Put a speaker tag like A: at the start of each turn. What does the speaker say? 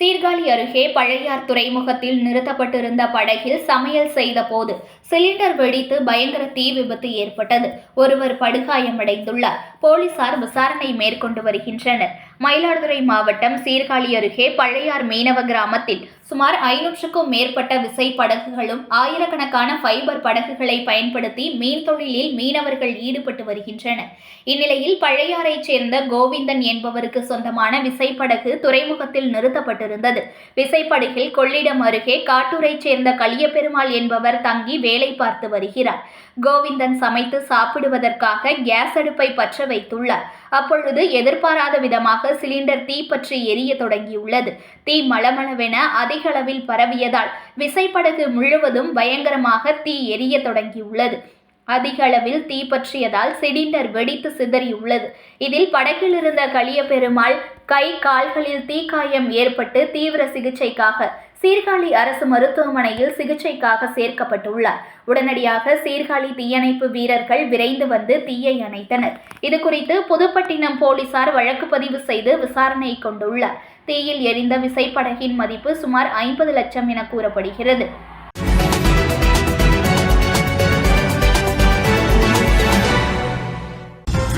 A: சீர்காழி அருகே பழையார் துறைமுகத்தில் நிறுத்தப்பட்டிருந்த படகில் சமையல் செய்த போது சிலிண்டர் வெடித்து பயங்கர தீ விபத்து ஏற்பட்டது ஒருவர் படுகாயமடைந்துள்ளார் போலீசார் விசாரணை மேற்கொண்டு வருகின்றனர் மயிலாடுதுறை மாவட்டம் சீர்காழி அருகே பழையார் மீனவ கிராமத்தில் சுமார் ஐநூற்றுக்கும் மேற்பட்ட விசை படகுகளும் ஆயிரக்கணக்கான ஃபைபர் படகுகளை பயன்படுத்தி மீன் தொழிலில் மீனவர்கள் ஈடுபட்டு வருகின்றனர் இந்நிலையில் பழையாறைச் சேர்ந்த கோவிந்தன் என்பவருக்கு சொந்தமான விசைப்படகு துறைமுகத்தில் நிறுத்தப்பட்டிருந்தது விசைப்படகில் கொள்ளிடம் அருகே காட்டூரைச் சேர்ந்த கலியபெருமாள் என்பவர் தங்கி வேலை பார்த்து வருகிறார் கோவிந்தன் சமைத்து சாப்பிடுவதற்காக கேஸ் அடுப்பை பற்ற வைத்துள்ளார் அப்பொழுது எதிர்பாராத விதமாக சிலிண்டர் சிலிண்டர் தீப்பற்றி எரிய தொடங்கியுள்ளது தீ மளமளவென அதிக அளவில் பரவியதால் விசைப்படகு முழுவதும் பயங்கரமாக தீ எரிய தொடங்கியுள்ளது அதிகளவில் தீப்பற்றியதால் சிலிண்டர் வெடித்து சிதறியுள்ளது இதில் படகில் இருந்த களிய பெருமாள் கை கால்களில் தீக்காயம் ஏற்பட்டு தீவிர சிகிச்சைக்காக சீர்காழி அரசு மருத்துவமனையில் சிகிச்சைக்காக சேர்க்கப்பட்டுள்ளார் உடனடியாக சீர்காழி தீயணைப்பு வீரர்கள் விரைந்து வந்து தீயை அணைத்தனர் இது குறித்து புதுப்பட்டினம் போலீசார் வழக்கு பதிவு செய்து விசாரணை கொண்டுள்ளார் தீயில் எரிந்த விசைப்படகின் மதிப்பு சுமார் ஐம்பது லட்சம் என கூறப்படுகிறது